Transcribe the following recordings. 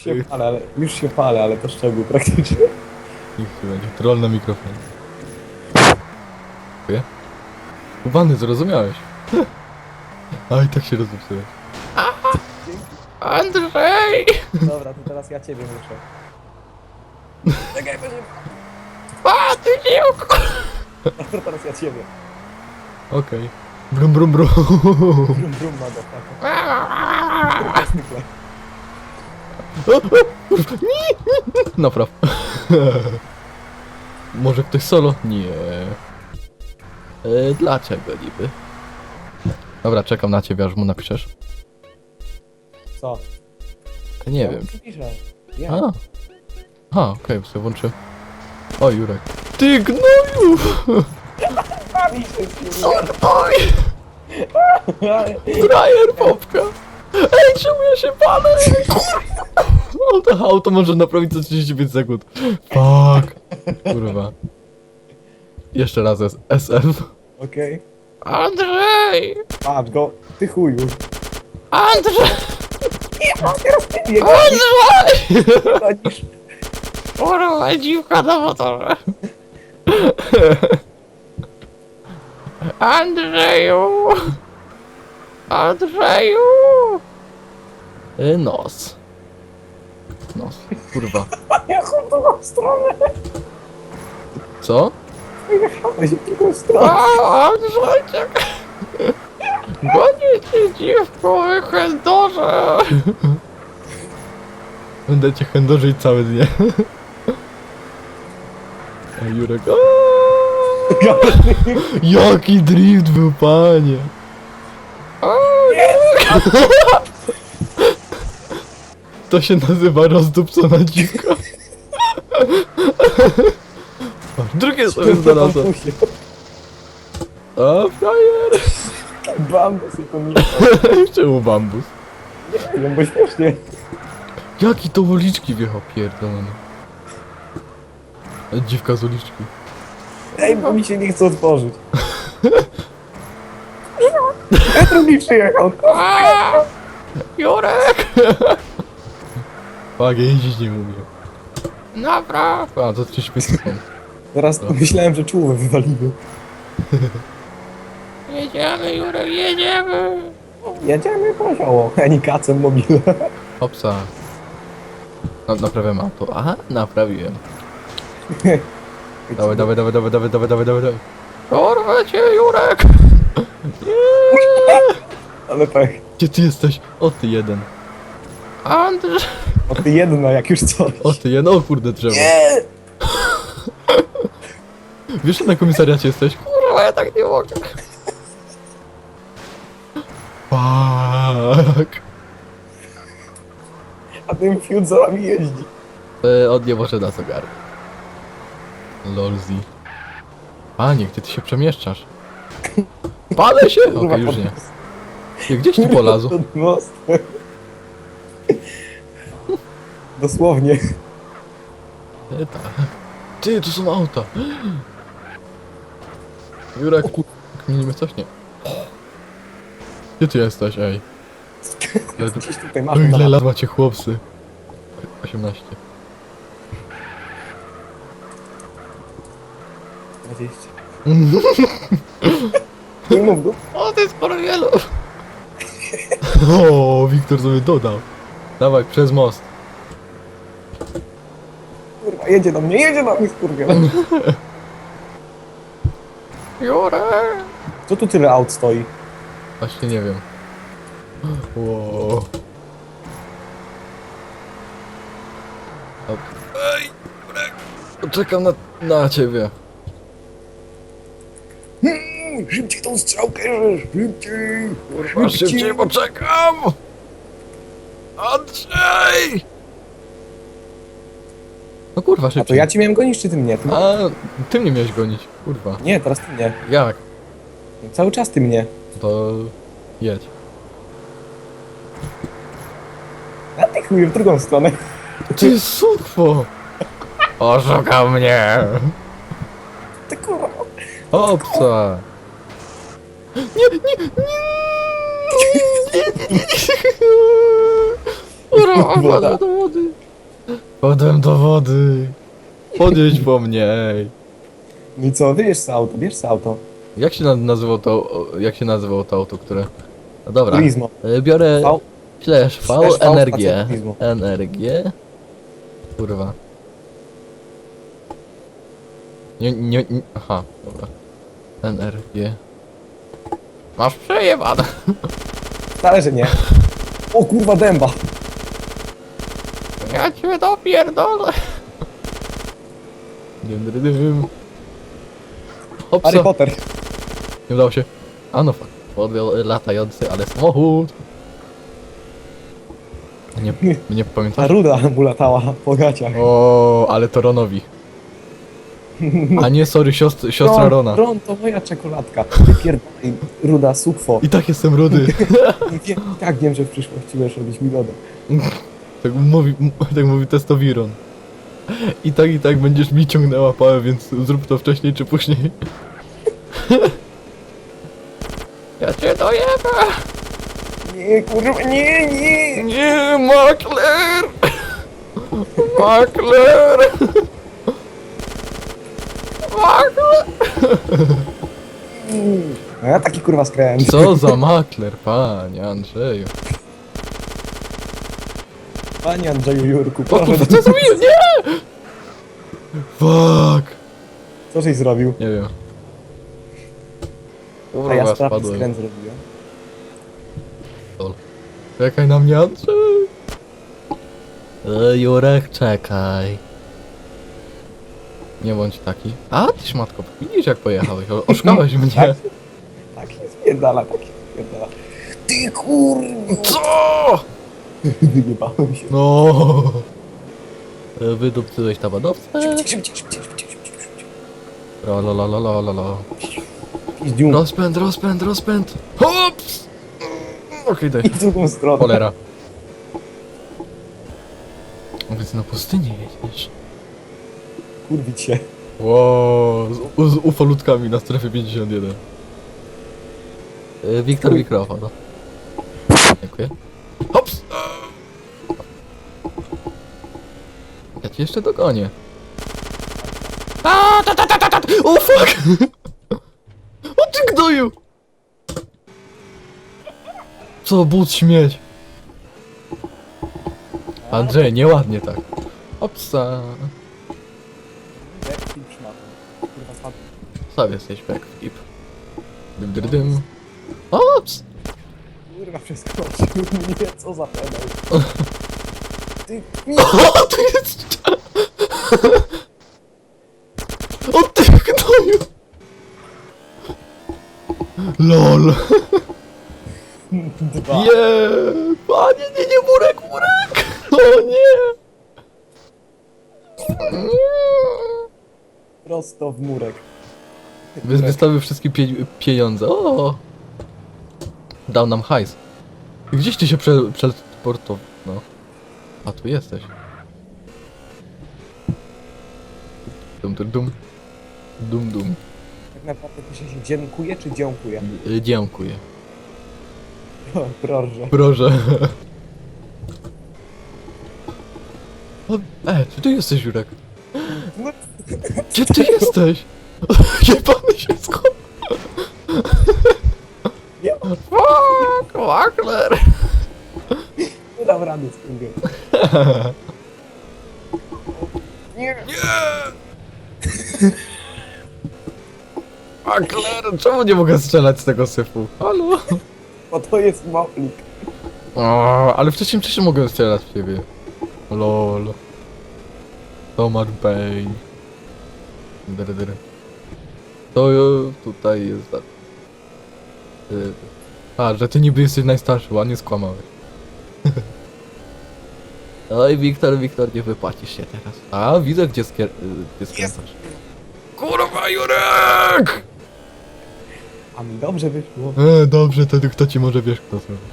się palę, ale, już się palę, ale to szczegół praktycznie. Niech ci będzie. Troll na mikrofon. Dziękuję. Ubany, zrozumiałeś. A i tak się rozepsułeś. Andrzej! Dobra, to teraz ja ciebie muszę. Czekaj, będzie... A, ty dziłko! Dobra, teraz ja ciebie. Okej. Brum, brum, brum. Brum, brum, motherfucker. Zwykle. Napraw. Może ktoś solo? Nie. E, dlaczego niby? Dobra, czekam na ciebie, aż mu napiszesz. Co? Nie wiem. mu Piszę. Ja. A. A, okej, okay, sobie włączę. O, Jurek. Ty gnoju! Bawi się z Frajer popka! Ej, czemu ja się palę? Auto, auto może naprawić za 35 sekund. Fuck. Kurwa. Jeszcze raz S- SF. Okej. Andrzej! Patrz go. Ty chuju. Andrzej! Ja, teraz ty mnie Andrzej! gonisz. Kurwa, dziwka na motorze. Andrzeju! Andrzeju! Y, Nos. Nos. Kurwa. Jechał w drugą stronę. Co? Jechałeś w drugą stronę. A, Andrzejciek! Gonię cię dziwko, chędorze! Będę cię chędożyć całe dnie. A Jurek... aaa! Jaki drift był, panie! To się nazywa rozdupcona dziwka. Drugie sobie znalazłem. A, frajer! Bambus i to mi... Czemu bambus? Nie wiem, bo śmiesznie. Jaki to uliczki wjechał pierdolony. Dziwka z uliczki. Ej, bo mi się nie chce otworzyć. Petru mi przyjechał. Jurek! Ja jeździć nie umiem. Napraw! A, to 35 sekund. Teraz myślałem, że czuły wywaliły. Jedziemy, Jurek, jedziemy! Jedziemy pozioło. Ani kacem mobile. Hopsa. No, naprawiam auto. Aha, naprawiłem. Dawaj, dawaj, dawaj, dawaj, dawaj, dawaj, dawaj, dawaj. Porwę cię, Jurek! Nie! Ale pech. Gdzie ty jesteś? O ty jeden. Andrzej! O ty jedna, jak już coś. O ty jeden, o kurde drzewo. Nie! Wiesz, że na komisariacie jesteś? Kurwa, ja tak nie mogę. Fuck. A ten fiut za nami jeździ. E, od nie może nas ogarnąć. Lolzi. Panie, gdzie ty się przemieszczasz? Palę się! Okej, już nie. Gdzieś tu polazł? Pod most. Dosłownie. E, tak. Ty, tu są auta. Jurek, mnie nie cośnie. Gdzie ty jesteś, ej? Ile, Gdzieś tutaj masz ile na lat macie chłopcy? 18. 20. Nie mów go. O, to jest sporo wielu. O, Wiktor sobie dodał. Dawaj, przez most. Kurwa, jedzie do mnie, jedzie do mnie, skurwiel. Jurek. Co tu tyle aut stoi? Właśnie nie wiem. Wow. Hop. Ej, Jurek. Czekam na, na ciebie. Hmm, szybciej tą strzałkę, szybciej. Masz szybciej, bo czekam! Andrzej! Kurwa, A szybciej. to ja ci miałem gonić, czy ty mnie? Ty... A, ty mnie miałeś gonić, kurwa. Nie, teraz ty mnie. Jak? Cały czas ty mnie. To jedź. A ty chuj, w drugą stronę. Ty sukwo! Oszukał mnie! Ty kurwa. Obca! Nie, nie, nie! Ura, Woda. do wody! Wpadłem do wody. Podjedź po mnie, ej. No i co, auto, bierz se auto. Jak się na- nazywało to, o, jak się nazywało to auto, które... No dobra, Turismo. y, biorę V, slash V, Slash V, energię, energię. Kurwa. Nie, nie, nie, aha, dobra. Energię. Masz przejebane. wcale, że nie. O kurwa, dęba. Ja cię dopierdolę. Dym, dym, dym. Harry. Potter. Nie udało się. A no fuck. Podjął latający, ale samochód. Nie, nie Ta pamiętam. ruda mu latała po gaciach. O, ale to Ronowi. A nie, sorry, siostra, siostra Ron, Rona. Ron, to moja czekoladka. Wypierdolaj, ruda, sukwo. I tak jestem rudy. I wiem, tak wiem, że w przyszłości będziesz robić mi lodę. Tak mówi, tak mówi testowiron. I tak, i tak będziesz mi ciągnęła pałę, więc zrób to wcześniej czy później. Ja cię dojebę! Nie, kurwa, nie, nie. Nie, makler! Makler! Makler! A ja taki kurwa skręt. Co za makler, panie Andrzeju. Panie Andrzeju Jurku, O proszę, kurwa, co zrobiłem? Nie! Fuck! co żeś zrobił? Nie wiem. A ja Kurwa, sprawny skręt zrobiłem. Czekaj na mnie, Andrzej. E, Jurek, czekaj. Nie bądź taki. A, ty szmatko, widzisz jak pojechałeś, o- oszukałeś mnie. Tak, tak się spierdala, tak się spierdala. Ty kurwa! Co? Wyjebałem się. No. E, Wydupcyłeś tabanowce? Szybciej, szybciej, szybciej, szybciej, szybciej, szybciej. La la la la la la la. Idź dzium. Rozpęd, rozpęd, rozpęd. Hops! Okej, daj. I w drugą stronę. Cholera. Więc na pustyni jedziesz. Kurwić się. Wow, z, z ufolutkami na strefie 51. Y, Wiktor mikrofon. Dziękuję. Hops! Ja cię jeszcze dogonię. A, ta, ta, ta, ta, ta. O fuck! O ty gnoju! Co, but śmieć? Andrzej, nieładnie tak. Spadł. Sam jesteś backflip. Dym, dym, dym. Ops! Kurwa, przeskoczył mnie, co za pedał. Ty O, to jest... O ty gnoju! LOL! dwa. Nie! Panie, nie, nie, murek, murek! O nie! Prosto w murek. Wy- Wystawił wszystkie pie pieniądze. O! Dał nam hajs. Gdzieś ty się prze przetransportował? No. A tu jesteś. Dum, dum, dum. Dum, dum. Tak naprawdę pisze się dziękuję czy dziękuję? Y, Dziękuję. Proszę. Proszę. O, e, czy ty jesteś, Jurek? No, Gdzie ty jesteś? Jebany się skąd? Nie. Fuck, Wakler! nie dam rady z tym. Nie. Wakler, czemu nie mogę strzelać z tego syfu? Halo? Bo to jest moplik. O, ale wcześniej wcześniej mogę strzelać w ciebie. Lol. Tomar Pain. Dry. To e, tutaj jest... tak. Y, A, że ty niby jesteś najstarszy, ładnie skłamałeś. Oj, Wiktor, Wiktor, nie wypłacisz się teraz. A, widzę, gdzie, skier- y, gdzie skręcasz. Kurwa, Jurek! A mi dobrze wyszło. E, dobrze, to kto ci może wiesz, kto zrobić.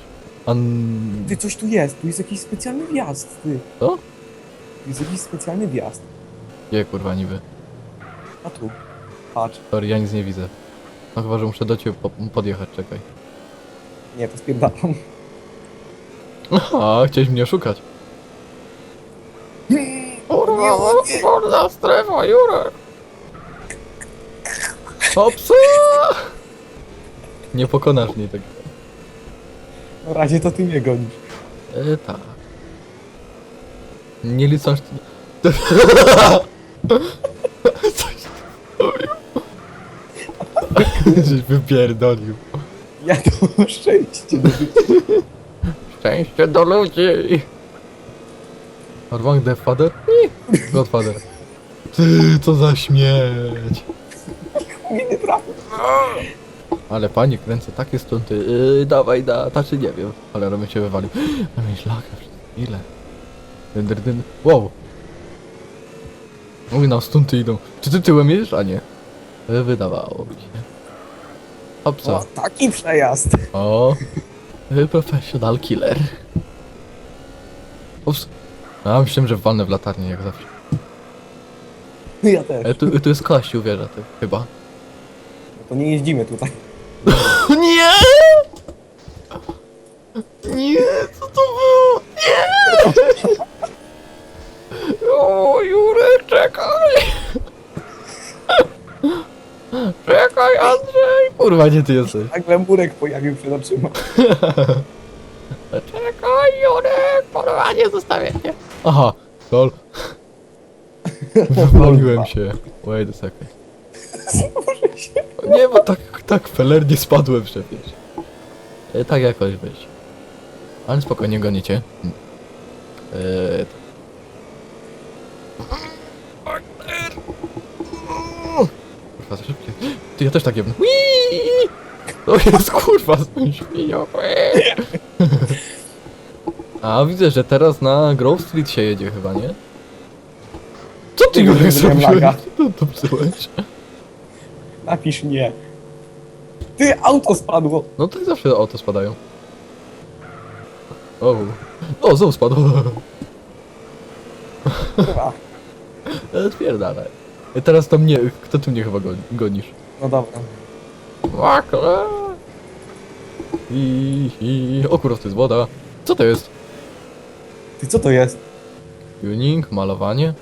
An... Ty, coś tu jest. Tu jest jakiś specjalny wjazd, ty. Co? Tu jest jakiś specjalny wjazd. Gdzie, kurwa, niby? A tu. Patrz. Sorry, ja nic nie widzę. No chyba, że muszę do ciebie po podjechać, czekaj. Nie, to spierdalam. Aha, chciałeś mnie oszukać. Kurwa, wolna strefa, Jurek. Hopsa! Nie pokonasz mnie tak. Na razie to ty mnie gonisz. E, tak. Nie licząc... Coś ty zrobił. Żeś wypierdolił. Ja to szczęście do życia. Szczęście do ludzi! Orwang Deathfather? Godfather. Ty, co za śmieć! Nie trafił. Ale panie, kręcę takie stunty. Yy, dawaj, da, znaczy nie wiem. Ale robię cię wywalił. A mieć laga, ile? Dyn, dyn, dyn. Wow! Mówi nam stunty idą. Czy ty tyłem jedziesz, a nie? Yy, Wydawało mi się. Hopsa. O, taki przejazd. O, y, professional killer. Ups. A myślałem, że walnę w latarnię jak zawsze. Ja też. Tu, tu jest kościół, wieża, ty, chyba. To nie jeździmy tutaj. Nie! Nie, co to było? Nie! O, Jurek, czekaj! Czekaj, Andrzej! Kurwa, gdzie ty jesteś? Nagle murek pojawił przed oczyma. Czekaj, Jurek, kurwa, nie zostawię cię. Aha, lol. Wywaliłem się. Wait a second. Znowu się. Nie, bo tak, tak felernie spadłem przecież. E, tak jakoś być. Ale spokojnie gonicie. Eee, Kurwa, za szybkie. Ty, ja też tak jebnę. Whee! To jest kurwa z tą świnią. A widzę, że teraz na Grove Street się jedzie chyba, nie? Co ty Jurek zrobiłeś? laga. To psułeś? Napisz nie. Ty, auto spadło. No tak zawsze auto spadają. O, o, znowu spadł. Kurwa. E, Spierdalaj. E, Teraz to mnie, kto ty mnie chyba goni, gonisz? No dobra. Makle. I, i, o kurwa, to jest woda. Co to jest? Ty, co to jest? Tuning, malowanie.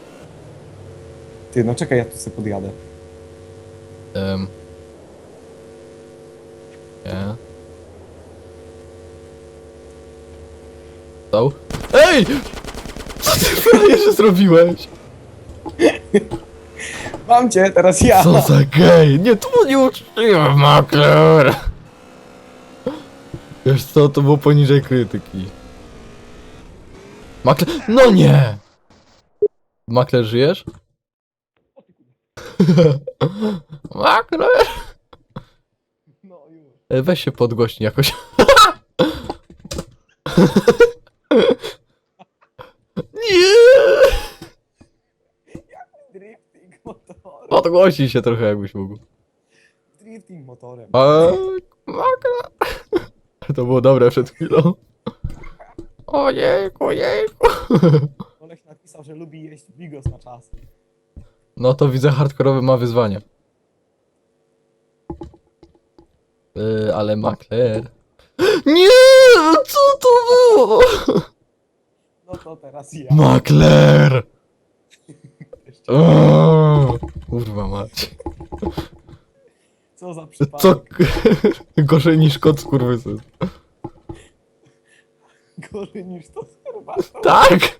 Ty, no czekaj, ja tu sobie podjadę. Um. Nie. Co? Ej! Co ty frajerze zrobiłeś? Mam cię, teraz ja. Co za gej? Nie, to było nieuczciwe, makler! Wiesz co, to było poniżej krytyki. Makler... No nie! Makler, żyjesz? makler! No już. E, Weź się podgłośnij jakoś. nie! Drifting motorem. Podgłośnij się trochę, jakbyś mógł. Drifting motorem. A, makler! To było dobre przed chwilą. Ojejku, ojejku. Koleś napisał, że lubi jeść bigos na czas. No to widzę, hardkorowy ma wyzwanie. Yy, ale makler. Nie! Co to było? No to teraz ja. Makler! O, kurwa mać. Co za przypadek. Co? Gorzej niż kot skurwysyn. Gorzej niż to z herbatą. Tak!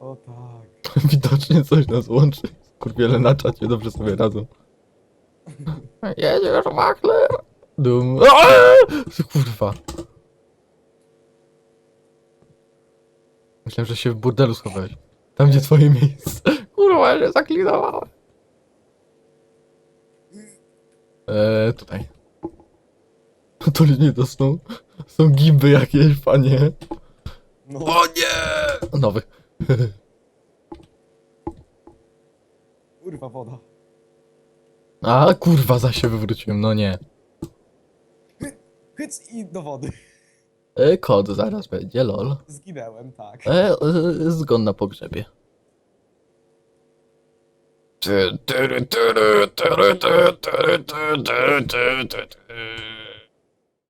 O tak. Widocznie coś nas łączy. Kurwiele na czacie dobrze sobie radzą. Jedziesz, makler! Dum. Aaaa! Kurwa. Myślałem, że się w burdelu schowałeś. Tam, gdzie twoje miejsce. Kurwa, ja się zaklinowałem. Eee, tutaj. To nie to są, są gimby jakieś, panie. No, O nie! Nowy. kurwa woda. A kurwa, za się wywróciłem, no nie. Hyc i do wody. E, kod zaraz będzie, lol. Zginęłem, tak. E, e, zgon na pogrzebie. Ty, ty, ty, ty, ty, ty.